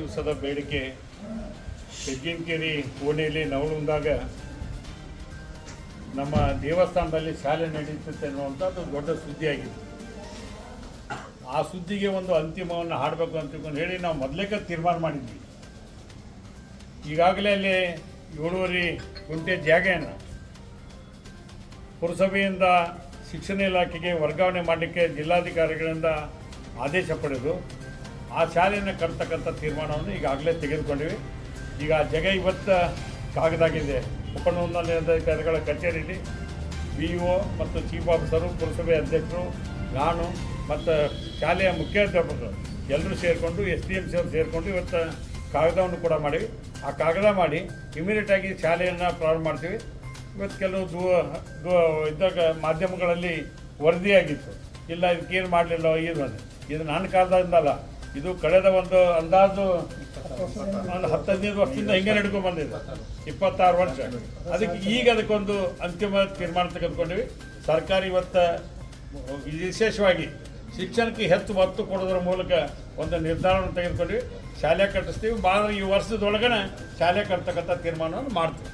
ವರ್ಷದ ಬೇಡಿಕೆ ಹೆಜ್ಜಿನಕೇರಿ ಓಣಿಯಲ್ಲಿ ನವಳುಂದಾಗ ನಮ್ಮ ದೇವಸ್ಥಾನದಲ್ಲಿ ಶಾಲೆ ನಡೀತದೆ ಅನ್ನುವಂಥದ್ದು ದೊಡ್ಡ ಸುದ್ದಿಯಾಗಿತ್ತು ಆ ಸುದ್ದಿಗೆ ಒಂದು ಅಂತಿಮವನ್ನು ಹಾಡಬೇಕು ಅಂತ ಹೇಳಿ ನಾವು ಮೊದಲೇಕ ತೀರ್ಮಾನ ಮಾಡಿದ್ವಿ. ಈಗಾಗಲೇ ಅಲ್ಲಿ ಏಳುವರೆ ಗುಂಟೆ ಜಾಗೆಯನ್ನು ಪುರಸಭೆಯಿಂದ ಶಿಕ್ಷಣ ಇಲಾಖೆಗೆ ವರ್ಗಾವಣೆ ಮಾಡಲಿಕ್ಕೆ ಜಿಲ್ಲಾಧಿಕಾರಿಗಳಿಂದ ಆದೇಶ ಪಡೆದು ಆ ಶಾಲೆಯನ್ನು ಕಟ್ತಕ್ಕಂಥ ತೀರ್ಮಾನವನ್ನು ಈಗಾಗಲೇ ತೆಗೆದುಕೊಂಡಿವಿ. ಈಗ ಆ ಜಗ ಇವತ್ತು ಕಾಗದಾಗಿದೆ. ಉಪನೋಂದಣಾಧಿಕಾರಿಗಳ ಕಚೇರಿಯಲ್ಲಿ ಬಿ ಒ ಮತ್ತು ಚೀಫ್ ಆಫೀಸರು, ಪುರಸಭೆ ಅಧ್ಯಕ್ಷರು, ನಾನು ಮತ್ತು ಶಾಲೆಯ ಮುಖ್ಯಾಧ್ಯಾಪಕರು ಎಲ್ಲರೂ ಸೇರಿಕೊಂಡು, ಎಸ್ ಡಿ ಎಂ ಸಿ ಅವರು ಸೇರಿಕೊಂಡು ಇವತ್ತು ಕಾಗದವನ್ನು ಕೂಡ ಮಾಡಿವಿ. ಆ ಕಾಗದ ಮಾಡಿ ಇಮಿಡಿಯೇಟಾಗಿ ಶಾಲೆಯನ್ನು ಪ್ರಾರಂಭ ಮಾಡ್ತೀವಿ. ಇವತ್ತು ಕೆಲವು ದೂ ದೂ ಇದ್ದಾಗ ಮಾಧ್ಯಮಗಳಲ್ಲಿ ವರದಿಯಾಗಿತ್ತು. ಇಲ್ಲ ಇದಕ್ಕೇನು ಮಾಡಲಿಲ್ಲ ಇದು. ಇದು ನನ್ನ ಕಾಲದಿಂದಲ್ಲ. ಇದು ಕಳೆದ ಒಂದು ಅಂದಾಜು ಒಂದು ಹತ್ತು ಹದಿನೈದು ವರ್ಷದಿಂದ ಹಿಂಗೆ ನಡ್ಕೊಂಡು ಬಂದಿದೆ. ಇಪ್ಪತ್ತಾರು ವರ್ಷ. ಅದಕ್ಕೆ ಈಗ ಅದಕ್ಕೊಂದು ಅಂತಿಮ ತೀರ್ಮಾನ ತೆಗೆದುಕೊಂಡಿವಿ. ಸರ್ಕಾರ ಇವತ್ತು ವಿಶೇಷವಾಗಿ ಶಿಕ್ಷಣಕ್ಕೆ ಹೆಚ್ಚು ಒತ್ತು ಕೊಡೋದ್ರ ಮೂಲಕ ಒಂದು ನಿರ್ಧಾರವನ್ನು ತೆಗೆದುಕೊಂಡಿವಿ. ಶಾಲೆ ಕಟ್ಟಿಸ್ತೀವಿ. ಭಾಳ ಈ ವರ್ಷದೊಳಗನೆ ಶಾಲೆ ಕಟ್ತಕ್ಕಂಥ ತೀರ್ಮಾನವನ್ನು ಮಾಡ್ತೀವಿ.